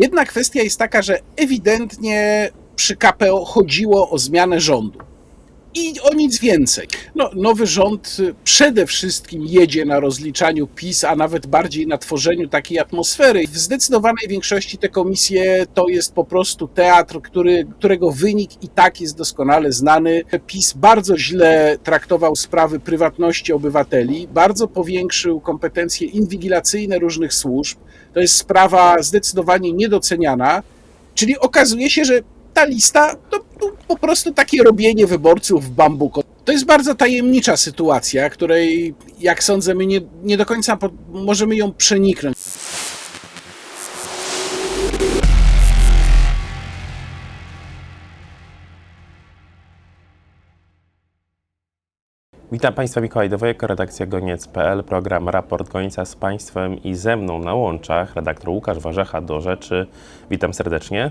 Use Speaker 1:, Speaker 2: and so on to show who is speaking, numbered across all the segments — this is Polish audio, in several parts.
Speaker 1: Jedna kwestia jest taka, że ewidentnie przy KPO chodziło o zmianę rządu. I o nic więcej. No, nowy rząd y, przede wszystkim jedzie na rozliczaniu PiS, a nawet bardziej na tworzeniu takiej atmosfery. W zdecydowanej większości te komisje to jest po prostu teatr, który, którego wynik i tak jest doskonale znany. PiS bardzo źle traktował sprawy prywatności obywateli, bardzo powiększył kompetencje inwigilacyjne różnych służb. To jest sprawa zdecydowanie niedoceniana. Czyli okazuje się, że ta lista to, po prostu takie robienie wyborców w bambuko. To jest bardzo tajemnicza sytuacja, której, jak sądzę, my nie, nie do końca możemy ją przeniknąć.
Speaker 2: Witam Państwa, Mikołaj Dowojko, redakcja Goniec.pl, program Raport Gońca z Państwem i ze mną na łączach redaktor Łukasz Warzecha do rzeczy. Witam serdecznie.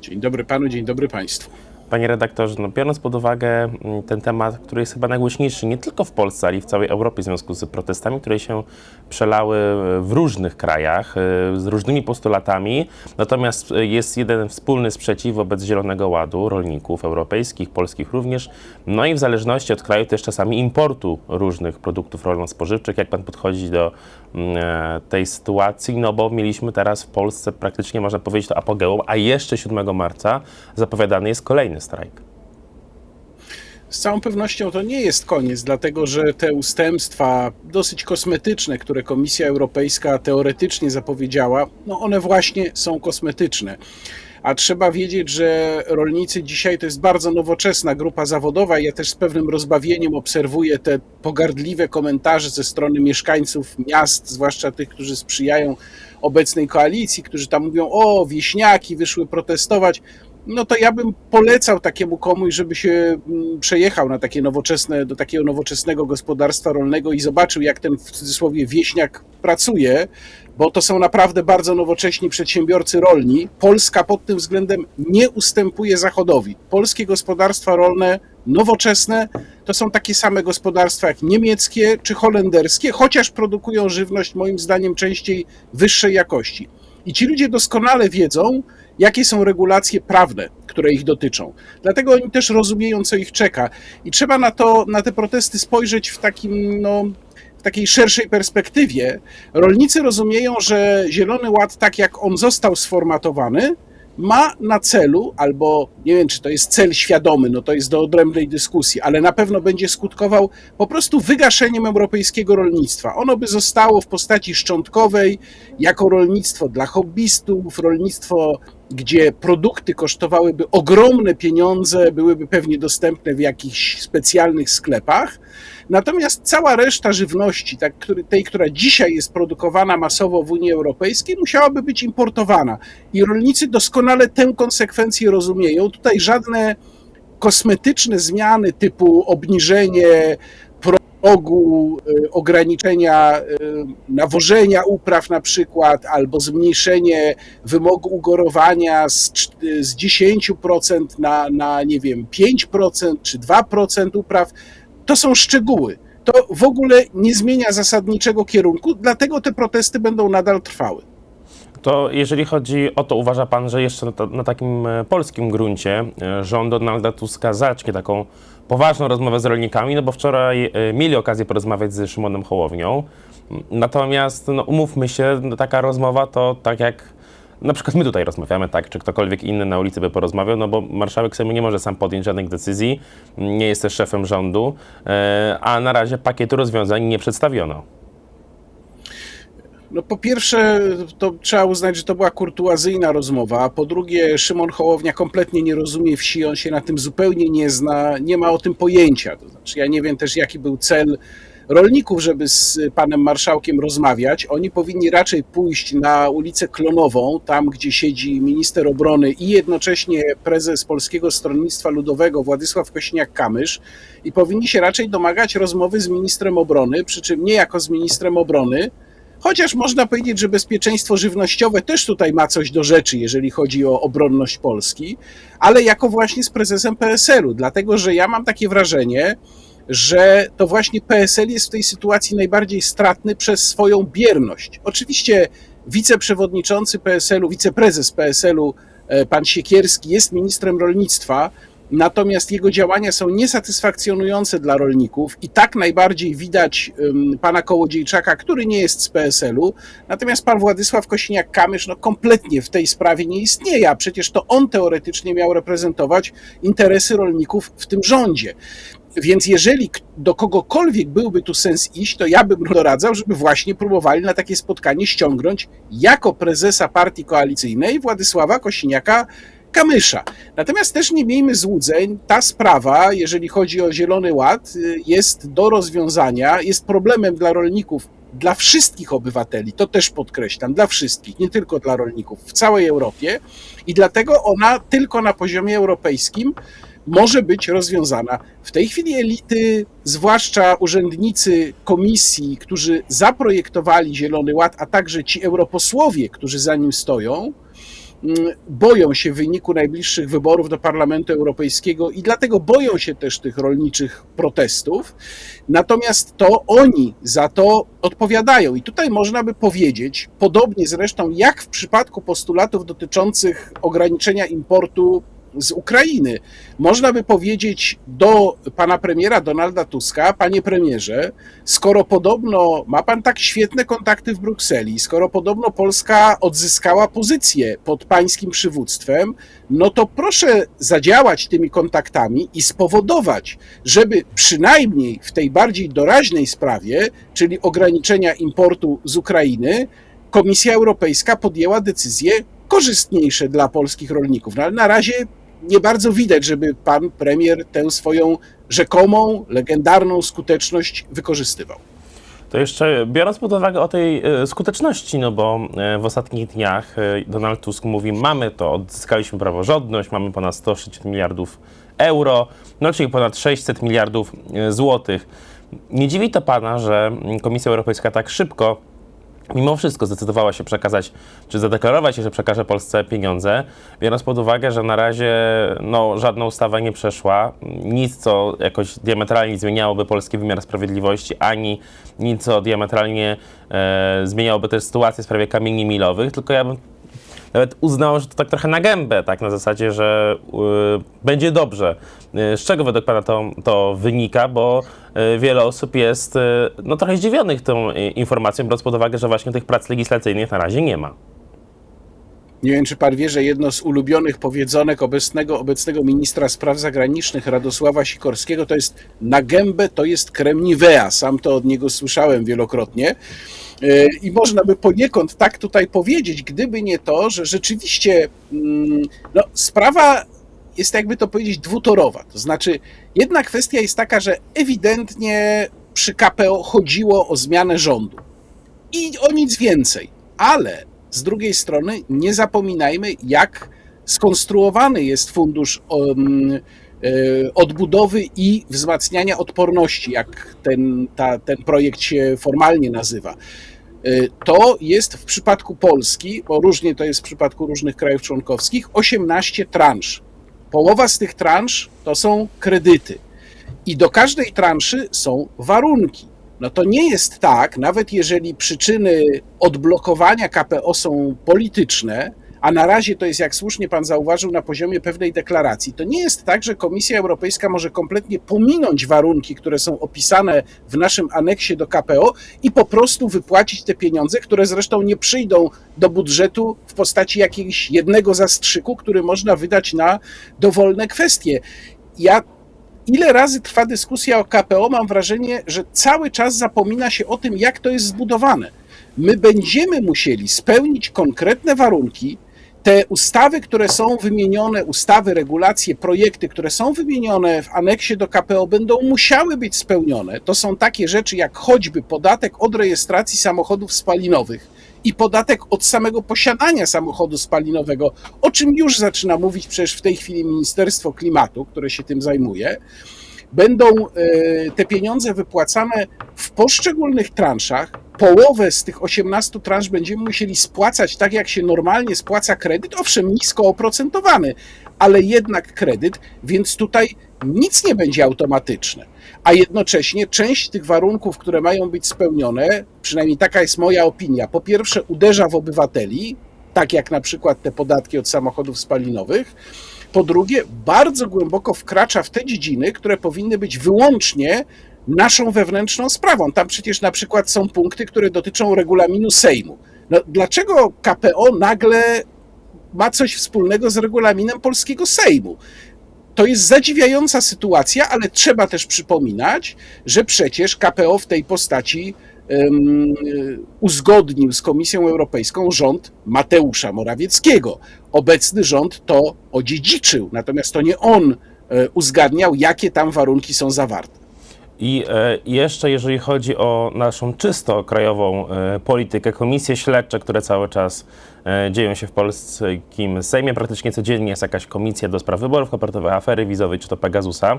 Speaker 1: Dzień dobry panu, dzień dobry państwu.
Speaker 2: Panie redaktorze, no biorąc pod uwagę mm, ten temat, który jest chyba najgłośniejszy nie tylko w Polsce, ale i w całej Europie w związku z protestami, które się przelały w różnych krajach y, z różnymi postulatami, natomiast y, jest jeden wspólny sprzeciw wobec Zielonego Ładu rolników europejskich, polskich również, no i w zależności od kraju też czasami importu różnych produktów rolno-spożywczych. Jak pan podchodzi do e, tej sytuacji? No bo mieliśmy teraz w Polsce praktycznie, można powiedzieć, to apogeum, a jeszcze 7 marca zapowiadany jest kolejny strajk.
Speaker 1: Z całą pewnością to nie jest koniec, dlatego że te ustępstwa dosyć kosmetyczne, które Komisja Europejska teoretycznie zapowiedziała, no one właśnie są kosmetyczne. A trzeba wiedzieć, że rolnicy dzisiaj to jest bardzo nowoczesna grupa zawodowa. Ja też z pewnym rozbawieniem obserwuję te pogardliwe komentarze ze strony mieszkańców miast, zwłaszcza tych, którzy sprzyjają obecnej koalicji, którzy tam mówią: O, wieśniaki wyszły protestować no to ja bym polecał takiemu komuś, żeby się mm, przejechał na takie nowoczesne, do takiego nowoczesnego gospodarstwa rolnego i zobaczył, jak ten w cudzysłowie wieśniak pracuje, bo to są naprawdę bardzo nowocześni przedsiębiorcy rolni. Polska pod tym względem nie ustępuje Zachodowi. Polskie gospodarstwa rolne, nowoczesne, to są takie same gospodarstwa jak niemieckie czy holenderskie, chociaż produkują żywność moim zdaniem częściej wyższej jakości. I ci ludzie doskonale wiedzą, jakie są regulacje prawne, które ich dotyczą. Dlatego oni też rozumieją, co ich czeka. I trzeba na to, na te protesty spojrzeć w takim, no, w takiej szerszej perspektywie. Rolnicy rozumieją, że Zielony Ład, tak jak on został sformatowany, ma na celu, albo nie wiem, czy to jest cel świadomy, no to jest do odrębnej dyskusji, ale na pewno będzie skutkował po prostu wygaszeniem europejskiego rolnictwa. Ono by zostało w postaci szczątkowej, jako rolnictwo dla hobbystów, rolnictwo, gdzie produkty kosztowałyby ogromne pieniądze, byłyby pewnie dostępne w jakichś specjalnych sklepach. Natomiast cała reszta żywności, tak, tej, która dzisiaj jest produkowana masowo w Unii Europejskiej, musiałaby być importowana. I rolnicy doskonale tę konsekwencję rozumieją. Tutaj żadne kosmetyczne zmiany typu obniżenie progu, y, ograniczenia y, nawożenia upraw na przykład, albo zmniejszenie wymogu ugorowania z, z 10% na, na, nie wiem, 5% czy 2% upraw, to są szczegóły. To w ogóle nie zmienia zasadniczego kierunku, dlatego te protesty będą nadal trwały.
Speaker 2: To jeżeli chodzi o to, uważa Pan, że jeszcze na, na takim e, polskim gruncie e, rząd Donalda Tuska zacznie taką poważną rozmowę z rolnikami, no bo wczoraj e, mieli okazję porozmawiać z Szymonem Hołownią. Natomiast no, umówmy się, no, taka rozmowa to tak jak na przykład my tutaj rozmawiamy, tak, czy ktokolwiek inny na ulicy by porozmawiał, no bo marszałek Sejmu nie może sam podjąć żadnych decyzji, nie jest też szefem rządu, e, a na razie pakietu rozwiązań nie przedstawiono.
Speaker 1: No po pierwsze, to trzeba uznać, że to była kurtuazyjna rozmowa, a po drugie, Szymon Hołownia kompletnie nie rozumie wsi, on się na tym zupełnie nie zna, nie ma o tym pojęcia. To znaczy, ja nie wiem też, jaki był cel rolników, żeby z panem marszałkiem rozmawiać. Oni powinni raczej pójść na ulicę Klonową, tam gdzie siedzi minister obrony i jednocześnie prezes Polskiego Stronnictwa Ludowego Władysław Kośniak-Kamysz i powinni się raczej domagać rozmowy z ministrem obrony, przy czym nie jako z ministrem obrony, Chociaż można powiedzieć, że bezpieczeństwo żywnościowe też tutaj ma coś do rzeczy, jeżeli chodzi o obronność Polski, ale jako właśnie z prezesem PSL-u, dlatego że ja mam takie wrażenie, że to właśnie PSL jest w tej sytuacji najbardziej stratny przez swoją bierność. Oczywiście wiceprzewodniczący PSL-u, wiceprezes PSL-u, e, pan Siekierski, jest ministrem rolnictwa, natomiast jego działania są niesatysfakcjonujące dla rolników i tak najbardziej widać pana Kołodziejczaka, który nie jest z PSL-u, natomiast pan Władysław Kosiniak-Kamysz no, kompletnie w tej sprawie nie istnieje, a przecież to on teoretycznie miał reprezentować interesy rolników w tym rządzie. Więc jeżeli do kogokolwiek byłby tu sens iść, to ja bym doradzał, żeby właśnie próbowali na takie spotkanie ściągnąć jako prezesa partii koalicyjnej Władysława Kosiniaka Kamysza. Natomiast też nie miejmy złudzeń, ta sprawa, jeżeli chodzi o Zielony Ład, y, jest do rozwiązania, jest problemem dla rolników, dla wszystkich obywateli, to też podkreślam, dla wszystkich, nie tylko dla rolników, w całej Europie i dlatego ona tylko na poziomie europejskim może być rozwiązana. W tej chwili elity, zwłaszcza urzędnicy komisji, którzy zaprojektowali Zielony Ład, a także ci europosłowie, którzy za nim stoją, boją się wyniku najbliższych wyborów do Parlamentu Europejskiego i dlatego boją się też tych rolniczych protestów. Natomiast to oni za to odpowiadają. I tutaj można by powiedzieć, podobnie zresztą jak w przypadku postulatów dotyczących ograniczenia importu z Ukrainy. Można by powiedzieć do pana premiera Donalda Tuska, panie premierze, skoro podobno ma pan tak świetne kontakty w Brukseli, skoro podobno Polska odzyskała pozycję pod pańskim przywództwem, no to proszę zadziałać tymi kontaktami i spowodować, żeby przynajmniej w tej bardziej doraźnej sprawie, czyli ograniczenia importu z Ukrainy, Komisja Europejska podjęła decyzje korzystniejsze dla polskich rolników. No ale na razie nie bardzo widać, żeby pan premier tę swoją rzekomą, legendarną skuteczność wykorzystywał.
Speaker 2: To jeszcze biorąc pod uwagę o tej e, skuteczności, no bo e, w ostatnich dniach e, Donald Tusk mówi, mamy to, odzyskaliśmy praworządność, mamy ponad 160 miliardów euro, no czyli ponad 600 miliardów złotych. Nie dziwi to pana, że Komisja Europejska tak szybko mimo wszystko zdecydowała się przekazać, czy zadeklarować się, że przekaże Polsce pieniądze, biorąc pod uwagę, że na razie no, żadna ustawa nie przeszła, nic, co jakoś diametralnie zmieniałoby polski wymiar sprawiedliwości, ani nic, co diametralnie e, zmieniałoby też sytuację w sprawie kamieni milowych, tylko ja bym nawet uznał, że to tak trochę na gębę, tak na zasadzie, że y, będzie dobrze. Y, z czego według Pana to, to wynika? Bo y, wiele osób jest y, no, trochę zdziwionych tą y, informacją, biorąc pod uwagę, że właśnie tych prac legislacyjnych na razie nie ma.
Speaker 1: Nie wiem, czy pan wie, że jedno z ulubionych powiedzonek obecnego, obecnego ministra spraw zagranicznych Radosława Sikorskiego to jest na gębę to jest kremniwea. Sam to od niego słyszałem wielokrotnie. E, I można by poniekąd tak tutaj powiedzieć, gdyby nie to, że rzeczywiście mm, no, sprawa jest, jakby to powiedzieć, dwutorowa. To znaczy, jedna kwestia jest taka, że ewidentnie przy KPO chodziło o zmianę rządu i o nic więcej, ale z drugiej strony nie zapominajmy, jak skonstruowany jest fundusz e, odbudowy i wzmacniania odporności, jak ten, ta, ten projekt się formalnie nazywa. E, To jest w przypadku Polski, bo różnie to jest w przypadku różnych krajów członkowskich, 18 transz. Połowa z tych transz to są kredyty. I do każdej transzy są warunki. No to nie jest tak, nawet jeżeli przyczyny odblokowania KPO są polityczne, a na razie to jest, jak słusznie pan zauważył, na poziomie pewnej deklaracji, to nie jest tak, że Komisja Europejska może kompletnie pominąć warunki, które są opisane w naszym aneksie do KPO i po prostu wypłacić te pieniądze, które zresztą nie przyjdą do budżetu w postaci jakiegoś jednego zastrzyku, który można wydać na dowolne kwestie. Ja ile razy trwa dyskusja o KPO, mam wrażenie, że cały czas zapomina się o tym, jak to jest zbudowane. My będziemy musieli spełnić konkretne warunki. Te ustawy, które są wymienione, ustawy, regulacje, projekty, które są wymienione w aneksie do KPO, będą musiały być spełnione. To są takie rzeczy jak choćby podatek od rejestracji samochodów spalinowych i podatek od samego posiadania samochodu spalinowego, o czym już zaczyna mówić przecież w tej chwili Ministerstwo Klimatu, które się tym zajmuje. Będą e, te pieniądze wypłacane w poszczególnych transzach. Połowę z tych 18 transz będziemy musieli spłacać tak, jak się normalnie spłaca kredyt, owszem, nisko oprocentowany, ale jednak kredyt, więc tutaj nic nie będzie automatyczne, a jednocześnie część tych warunków, które mają być spełnione, przynajmniej taka jest moja opinia, po pierwsze uderza w obywateli, tak jak na przykład te podatki od samochodów spalinowych, po drugie bardzo głęboko wkracza w te dziedziny, które powinny być wyłącznie naszą wewnętrzną sprawą. Tam przecież na przykład są punkty, które dotyczą regulaminu Sejmu. No, dlaczego KPO nagle ma coś wspólnego z regulaminem polskiego Sejmu? To jest zadziwiająca sytuacja, ale trzeba też przypominać, że przecież KPO w tej postaci um, uzgodnił z Komisją Europejską rząd Mateusza Morawieckiego. Obecny rząd to odziedziczył, natomiast to nie on e, uzgadniał, jakie tam warunki są zawarte.
Speaker 2: I e, jeszcze jeżeli chodzi o naszą czysto krajową e, politykę, komisje śledcze, które cały czas e, dzieją się w polskim Sejmie, praktycznie codziennie jest jakaś komisja do spraw wyborów kopertowych, afery wizowej czy to Pegasusa.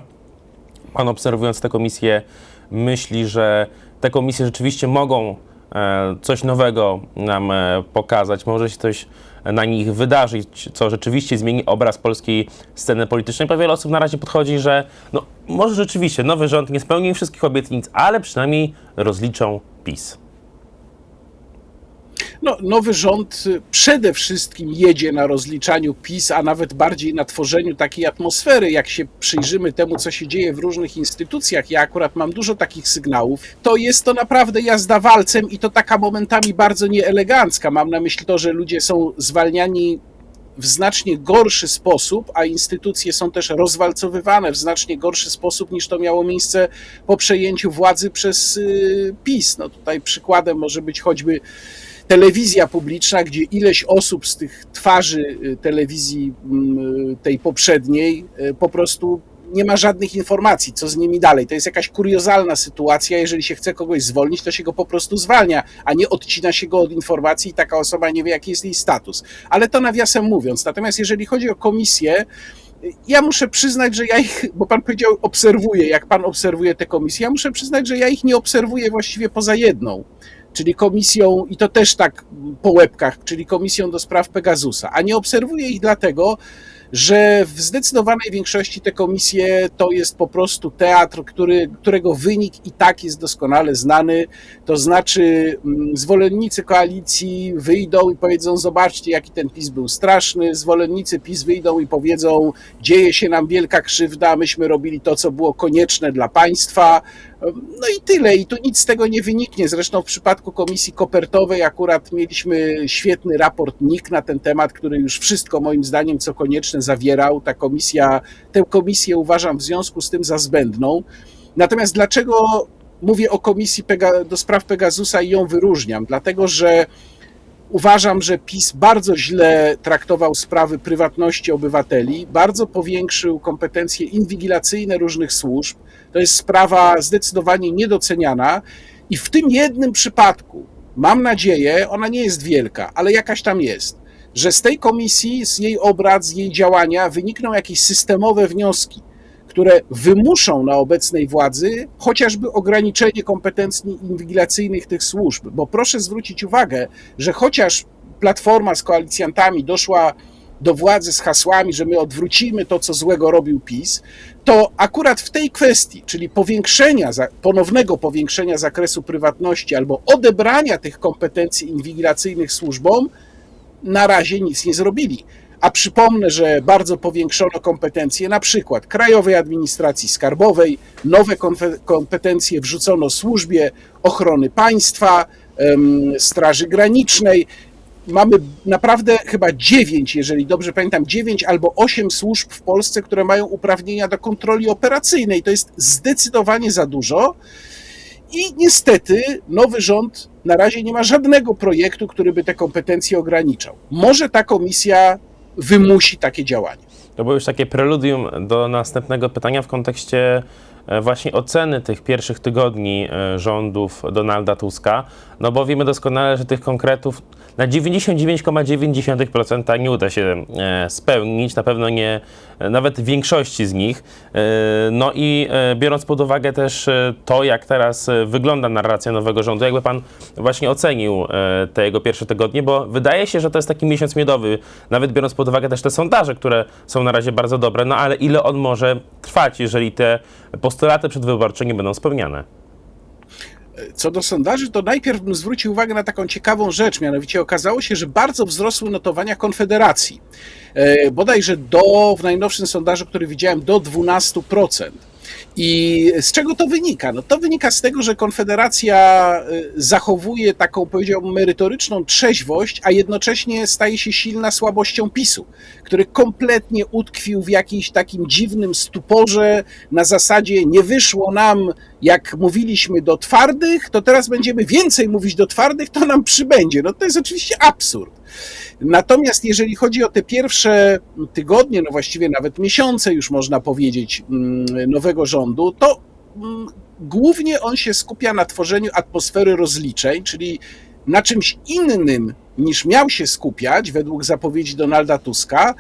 Speaker 2: Pan obserwując te komisje myśli, że te komisje rzeczywiście mogą coś nowego nam pokazać, może się coś na nich wydarzyć, co rzeczywiście zmieni obraz polskiej sceny politycznej. Bo wiele osób na razie podchodzi, że no, może rzeczywiście nowy rząd nie spełni wszystkich obietnic, ale przynajmniej rozliczą PiS.
Speaker 1: No, nowy rząd y, przede wszystkim jedzie na rozliczaniu PiS, a nawet bardziej na tworzeniu takiej atmosfery. Jak się przyjrzymy temu, co się dzieje w różnych instytucjach, ja akurat mam dużo takich sygnałów, to jest to naprawdę jazda walcem i to taka momentami bardzo nieelegancka. Mam na myśli to, że ludzie są zwalniani w znacznie gorszy sposób, a instytucje są też rozwalcowywane w znacznie gorszy sposób niż to miało miejsce po przejęciu władzy przez y, PiS. No tutaj przykładem może być choćby telewizja publiczna, gdzie ileś osób z tych twarzy y, telewizji mm, tej poprzedniej y, po prostu nie ma żadnych informacji, co z nimi dalej. To jest jakaś kuriozalna sytuacja. Jeżeli się chce kogoś zwolnić, to się go po prostu zwalnia, a nie odcina się go od informacji i taka osoba nie wie, jaki jest jej status. Ale to nawiasem mówiąc. Natomiast jeżeli chodzi o komisję, ja muszę przyznać, że ja ich, bo pan powiedział, obserwuję, jak pan obserwuje te komisje, ja muszę przyznać, że ja ich nie obserwuję właściwie poza jedną czyli komisją, i to też tak po łebkach, czyli komisją do spraw Pegasusa. A nie obserwuję ich dlatego, że w zdecydowanej większości te komisje to jest po prostu teatr, który, którego wynik i tak jest doskonale znany. To znaczy, mm, zwolennicy koalicji wyjdą i powiedzą: Zobaczcie, jaki ten PiS był straszny. Zwolennicy PiS wyjdą i powiedzą: Dzieje się nam wielka krzywda, myśmy robili to, co było konieczne dla państwa. No i tyle, i tu nic z tego nie wyniknie. Zresztą w przypadku komisji kopertowej akurat mieliśmy świetny raport NIK na ten temat, który już wszystko moim zdaniem, co konieczne, zawierał. Ta komisja, tę komisję uważam w związku z tym za zbędną. Natomiast dlaczego mówię o komisji Pega, do spraw Pegasusa i ją wyróżniam? Dlatego, że Uważam, że PiS bardzo źle traktował sprawy prywatności obywateli, bardzo powiększył kompetencje inwigilacyjne różnych służb. To jest sprawa zdecydowanie niedoceniana i w tym jednym przypadku, mam nadzieję, ona nie jest wielka, ale jakaś tam jest, że z tej komisji, z jej obrad, z jej działania wynikną jakieś systemowe wnioski, które wymuszą na obecnej władzy chociażby ograniczenie kompetencji inwigilacyjnych tych służb. Bo proszę zwrócić uwagę, że chociaż Platforma z koalicjantami doszła do władzy z hasłami, że my odwrócimy to, co złego robił PiS, to akurat w tej kwestii, czyli powiększenia, ponownego powiększenia zakresu prywatności albo odebrania tych kompetencji inwigilacyjnych służbom, na razie nic nie zrobili. A przypomnę, że bardzo powiększono kompetencje na przykład Krajowej Administracji Skarbowej, nowe kompetencje wrzucono służbie ochrony państwa, Straży Granicznej. Mamy naprawdę chyba dziewięć, jeżeli dobrze pamiętam, dziewięć albo osiem służb w Polsce, które mają uprawnienia do kontroli operacyjnej. To jest zdecydowanie za dużo. I niestety nowy rząd na razie nie ma żadnego projektu, który by te kompetencje ograniczał. Może ta komisja wymusi takie działanie.
Speaker 2: To było już takie preludium do następnego pytania w kontekście e, właśnie oceny tych pierwszych tygodni e, rządów Donalda Tuska. No bo wiemy doskonale, że tych konkretów na 99,9% nie uda się e, spełnić, na pewno nie, e, nawet większości z nich. E, No i biorąc pod uwagę też to, jak teraz wygląda narracja nowego rządu, jakby pan właśnie ocenił te jego pierwsze tygodnie, bo wydaje się, że to jest taki miesiąc miodowy, nawet biorąc pod uwagę też te sondaże, które są na razie bardzo dobre, no ale ile on może trwać, jeżeli te postulaty przedwyborcze nie będą spełniane?
Speaker 1: Co do sondaży, to najpierw bym zwrócił uwagę na taką ciekawą rzecz, mianowicie okazało się, że bardzo wzrosły notowania Konfederacji. E, bodajże do, w najnowszym sondażu, który widziałem, do 12%. I z czego to wynika? No to wynika z tego, że Konfederacja e, zachowuje taką, powiedziałbym, merytoryczną trzeźwość, a jednocześnie staje się silna słabością PiSu, który kompletnie utkwił w jakimś takim dziwnym stuporze na zasadzie nie wyszło nam, jak mówiliśmy do twardych, to teraz będziemy więcej mówić do twardych, to nam przybędzie. No to jest oczywiście absurd. Natomiast jeżeli chodzi o te pierwsze tygodnie, no właściwie nawet miesiące już można powiedzieć, mm, nowego rządu, to mm, głównie on się skupia na tworzeniu atmosfery rozliczeń, czyli na czymś innym niż miał się skupiać według zapowiedzi Donalda Tuska,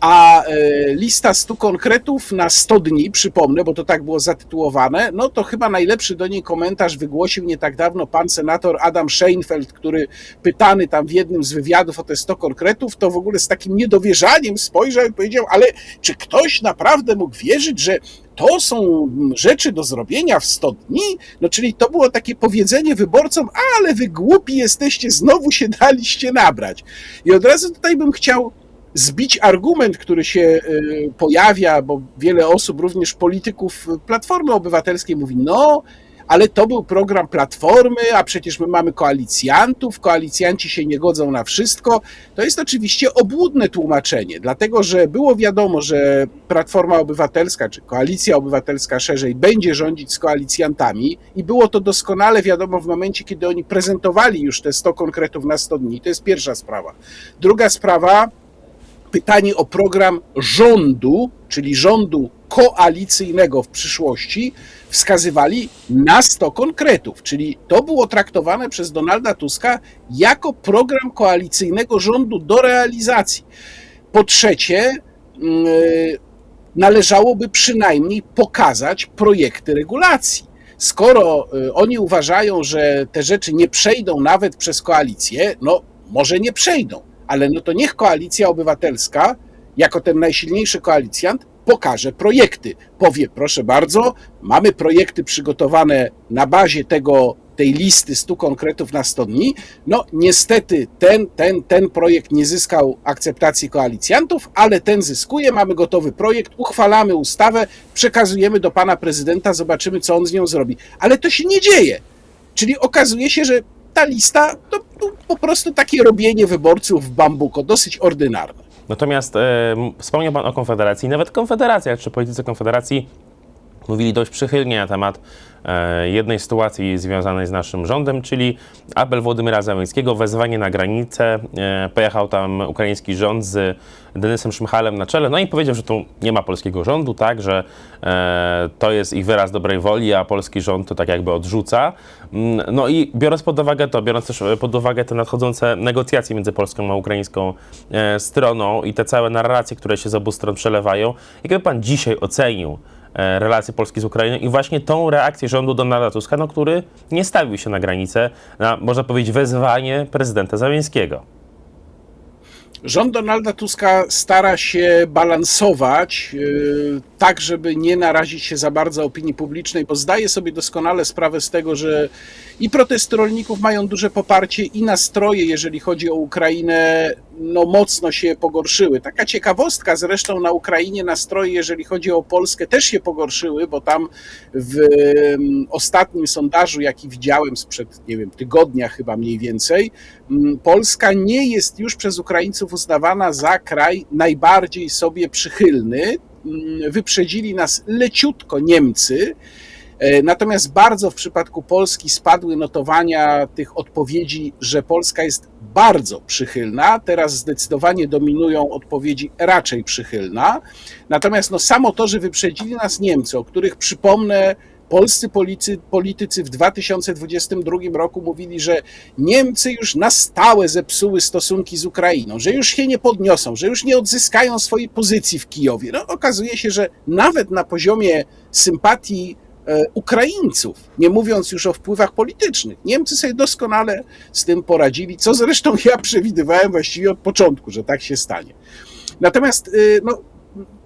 Speaker 1: a e, lista 100 konkretów na 100 dni, przypomnę, bo to tak było zatytułowane, no to chyba najlepszy do niej komentarz wygłosił nie tak dawno pan senator Adam Scheinfeld, który pytany tam w jednym z wywiadów o te 100 konkretów, to w ogóle z takim niedowierzaniem spojrzał i powiedział, ale czy ktoś naprawdę mógł wierzyć, że to są rzeczy do zrobienia w 100 dni? No czyli to było takie powiedzenie wyborcom, ale wy głupi jesteście, znowu się daliście nabrać. I od razu tutaj bym chciał zbić argument, który się y, pojawia, bo wiele osób, również polityków Platformy Obywatelskiej mówi, no, ale to był program Platformy, a przecież my mamy koalicjantów, koalicjanci się nie godzą na wszystko. To jest oczywiście obłudne tłumaczenie, dlatego że było wiadomo, że Platforma Obywatelska, czy Koalicja Obywatelska szerzej, będzie rządzić z koalicjantami i było to doskonale wiadomo w momencie, kiedy oni prezentowali już te 100 konkretów na 100 dni. To jest pierwsza sprawa. Druga sprawa, pytanie o program rządu, czyli rządu koalicyjnego w przyszłości, wskazywali na 100 konkretów, czyli to było traktowane przez Donalda Tuska jako program koalicyjnego rządu do realizacji. Po trzecie, yy, należałoby przynajmniej pokazać projekty regulacji. Skoro y, oni uważają, że te rzeczy nie przejdą nawet przez koalicję, no może nie przejdą, ale no to niech koalicja obywatelska, jako ten najsilniejszy koalicjant, pokaże projekty. Powie, proszę bardzo, mamy projekty przygotowane na bazie tego, tej listy 100 konkretów na 100 dni. No niestety ten, ten, ten projekt nie zyskał akceptacji koalicjantów, ale ten zyskuje, mamy gotowy projekt, uchwalamy ustawę, przekazujemy do pana prezydenta, zobaczymy co on z nią zrobi. Ale to się nie dzieje. Czyli okazuje się, że ta lista to, po prostu takie robienie wyborców w bambuko, dosyć ordynarne.
Speaker 2: Natomiast e, wspomniał Pan o Konfederacji. Nawet Konfederacja, czy politycy Konfederacji mówili dość przychylnie na temat e, jednej sytuacji związanej z naszym rządem, czyli apel Władimira Załęckiego, wezwanie na granicę. E, pojechał tam ukraiński rząd z Denisem Szmychalem na czele, no i powiedział, że tu nie ma polskiego rządu, tak, że e, to jest ich wyraz dobrej woli, a polski rząd to tak jakby odrzuca. Mm, No i biorąc pod uwagę to, biorąc też pod uwagę te nadchodzące negocjacje między polską a ukraińską stroną i te całe narracje, które się z obu stron przelewają, jakby pan dzisiaj ocenił relacje Polski z Ukrainą i właśnie tą reakcję rządu Donalda Tuska, no, który nie stawił się na granicę, na, można powiedzieć, wezwanie prezydenta Załęckiego.
Speaker 1: Rząd Donalda Tuska stara się balansować, yy, tak żeby nie narazić się za bardzo opinii publicznej, bo zdaje sobie doskonale sprawę z tego, że i protesty rolników mają duże poparcie, i nastroje, jeżeli chodzi o Ukrainę, no mocno się pogorszyły. Taka ciekawostka zresztą na Ukrainie nastroje, jeżeli chodzi o Polskę, też się pogorszyły, bo tam w ym, ostatnim sondażu, jaki widziałem sprzed, nie wiem, tygodnia chyba mniej więcej, mm, Polska nie jest już przez Ukraińców uznawana za kraj najbardziej sobie przychylny. Mm, Wyprzedzili nas leciutko Niemcy. E, Natomiast bardzo w przypadku Polski spadły notowania tych odpowiedzi, że Polska jest bardzo przychylna. Teraz zdecydowanie dominują odpowiedzi raczej przychylna. Natomiast no, samo to, że wyprzedzili nas Niemcy, o których przypomnę, Polscy policy, politycy w 2022 roku mówili, że Niemcy już na stałe zepsuły stosunki z Ukrainą, że już się nie podniosą, że już nie odzyskają swojej pozycji w Kijowie. No, okazuje się, że nawet na poziomie sympatii Ukraińców, nie mówiąc już o wpływach politycznych, Niemcy sobie doskonale z tym poradzili, co zresztą ja przewidywałem właściwie od początku, że tak się stanie. Natomiast y, no,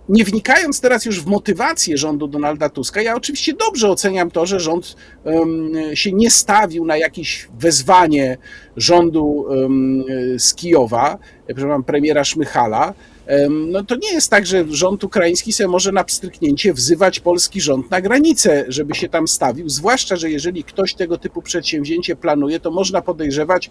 Speaker 1: nie wnikając teraz już w motywację rządu Donalda Tuska, ja oczywiście dobrze oceniam to, że rząd um, się nie stawił na jakieś wezwanie rządu um, z Kijowa, przepraszam, premiera Szmychala. No to nie jest tak, że rząd ukraiński sobie może na pstryknięcie wzywać polski rząd na granicę, żeby się tam stawił, zwłaszcza, że jeżeli ktoś tego typu przedsięwzięcie planuje, to można podejrzewać,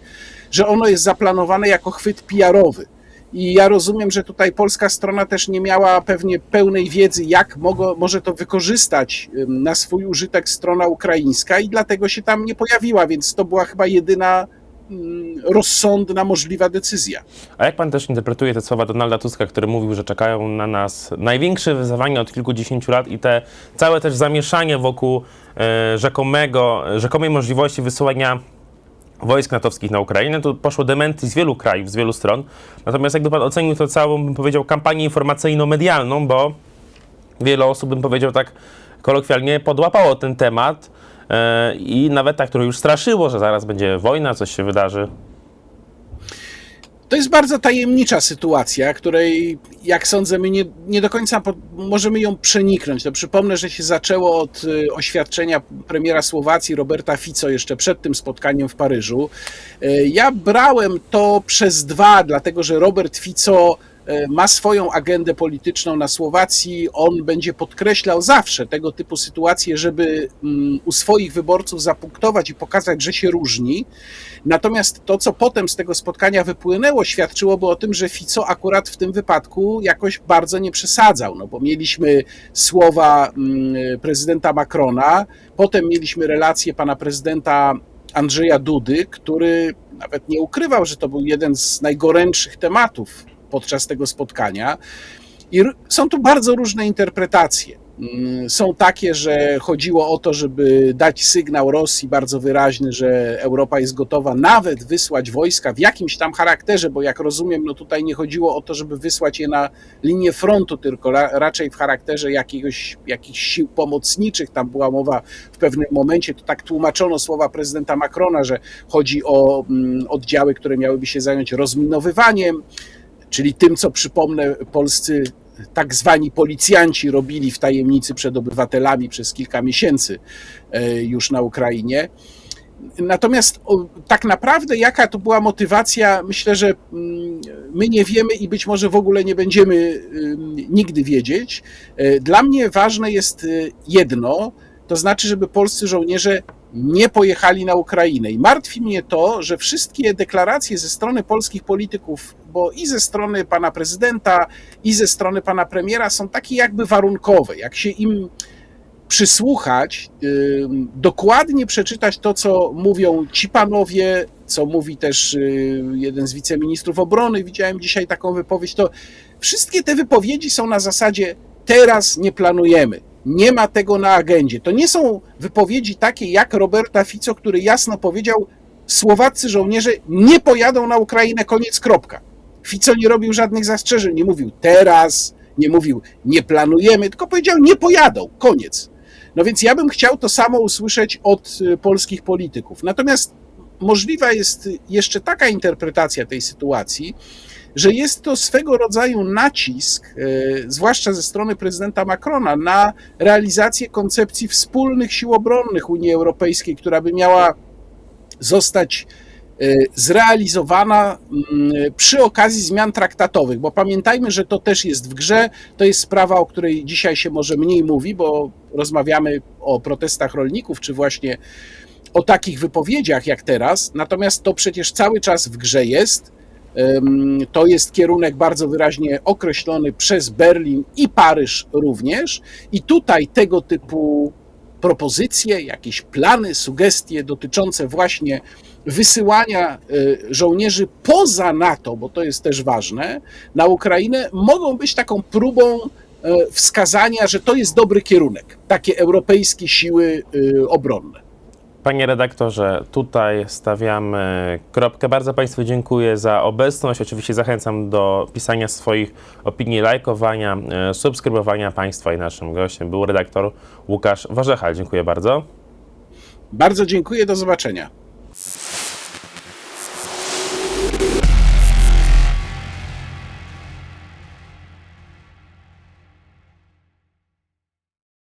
Speaker 1: że ono jest zaplanowane jako chwyt PR-owy. I ja rozumiem, że tutaj polska strona też nie miała pewnie pełnej wiedzy, jak może to wykorzystać na swój użytek strona ukraińska, i dlatego się tam nie pojawiła, więc to była chyba jedyna rozsądna, możliwa decyzja.
Speaker 2: A jak pan też interpretuje te słowa Donalda Tuska, który mówił, że czekają na nas największe wyzwania od kilkudziesięciu lat i te całe też zamieszanie wokół e, rzekomego, rzekomej możliwości wysyłania wojsk natowskich na Ukrainę, to poszło dementy z wielu krajów, z wielu stron. Natomiast jakby pan ocenił to całą, bym powiedział, kampanię informacyjno-medialną, bo wiele osób, bym powiedział tak kolokwialnie, podłapało ten temat i nawet tak, które już straszyło, że zaraz będzie wojna, coś się wydarzy.
Speaker 1: To jest bardzo tajemnicza sytuacja, której, jak sądzę, my nie, nie do końca po, możemy ją przeniknąć. To przypomnę, że się zaczęło od y, oświadczenia premiera Słowacji Roberta Fico jeszcze przed tym spotkaniem w Paryżu. Y, Ja brałem to przez dwa, dlatego że Robert Fico ma swoją agendę polityczną na Słowacji. On będzie podkreślał zawsze tego typu sytuacje, żeby mm, u swoich wyborców zapunktować i pokazać, że się różni. Natomiast to, co potem z tego spotkania wypłynęło, świadczyłoby o tym, że Fico akurat w tym wypadku jakoś bardzo nie przesadzał, no bo mieliśmy słowa mm, prezydenta Macrona, potem mieliśmy relację pana prezydenta Andrzeja Dudy, który nawet nie ukrywał, że to był jeden z najgorętszych tematów podczas tego spotkania. I są tu bardzo różne interpretacje. Mm, Są takie, że chodziło o to, żeby dać sygnał Rosji bardzo wyraźny, że Europa jest gotowa nawet wysłać wojska w jakimś tam charakterze, bo jak rozumiem, no tutaj nie chodziło o to, żeby wysłać je na linię frontu, tylko ra, raczej w charakterze jakiegoś, jakichś sił pomocniczych. Tam była mowa w pewnym momencie, to tak tłumaczono słowa prezydenta Macrona, że chodzi o mm, oddziały, które miałyby się zająć rozminowywaniem, czyli tym, co przypomnę, polscy tak zwani policjanci robili w tajemnicy przed obywatelami przez kilka miesięcy e, już na Ukrainie. Natomiast tak naprawdę jaka to była motywacja, myślę, że mm, my nie wiemy i być może w ogóle nie będziemy nigdy wiedzieć. E, Dla mnie ważne jest y, jedno, to znaczy, żeby polscy żołnierze nie pojechali na Ukrainę. I martwi mnie to, że wszystkie deklaracje ze strony polskich polityków, bo i ze strony pana prezydenta, i ze strony pana premiera są takie jakby warunkowe. Jak się im przysłuchać, dokładnie przeczytać to, co mówią ci panowie, co mówi też y, jeden z wiceministrów obrony, widziałem dzisiaj taką wypowiedź, to wszystkie te wypowiedzi są na zasadzie teraz nie planujemy. Nie ma tego na agendzie. To nie są wypowiedzi takie jak Roberta Fico, który jasno powiedział: Słowaccy żołnierze nie pojadą na Ukrainę, koniec, kropka. Fico nie robił żadnych zastrzeżeń, nie mówił teraz, nie mówił nie planujemy, tylko powiedział nie pojadą, koniec. No więc ja bym chciał to samo usłyszeć od y, polskich polityków. Natomiast możliwa jest jeszcze taka interpretacja tej sytuacji, że jest to swego rodzaju nacisk, e, zwłaszcza ze strony prezydenta Macrona, na realizację koncepcji wspólnych sił obronnych Unii Europejskiej, która by miała zostać e, zrealizowana mm, przy okazji zmian traktatowych, bo pamiętajmy, że to też jest w grze. To jest sprawa, o której dzisiaj się może mniej mówi, bo rozmawiamy o protestach rolników, czy właśnie o takich wypowiedziach jak teraz. Natomiast to przecież cały czas w grze jest. To jest kierunek bardzo wyraźnie określony przez Berlin i Paryż również. I tutaj tego typu propozycje, jakieś plany, sugestie dotyczące właśnie wysyłania y, żołnierzy poza NATO, bo to jest też ważne, na Ukrainę, mogą być taką próbą e, wskazania, że to jest dobry kierunek, takie europejskie siły e, obronne.
Speaker 2: Panie redaktorze, tutaj stawiamy kropkę. Bardzo Państwu dziękuję za obecność. Oczywiście zachęcam do pisania swoich opinii, lajkowania, e, subskrybowania Państwa i naszym gościem był redaktor Łukasz Warzecha. Dziękuję bardzo.
Speaker 1: Bardzo dziękuję, do zobaczenia.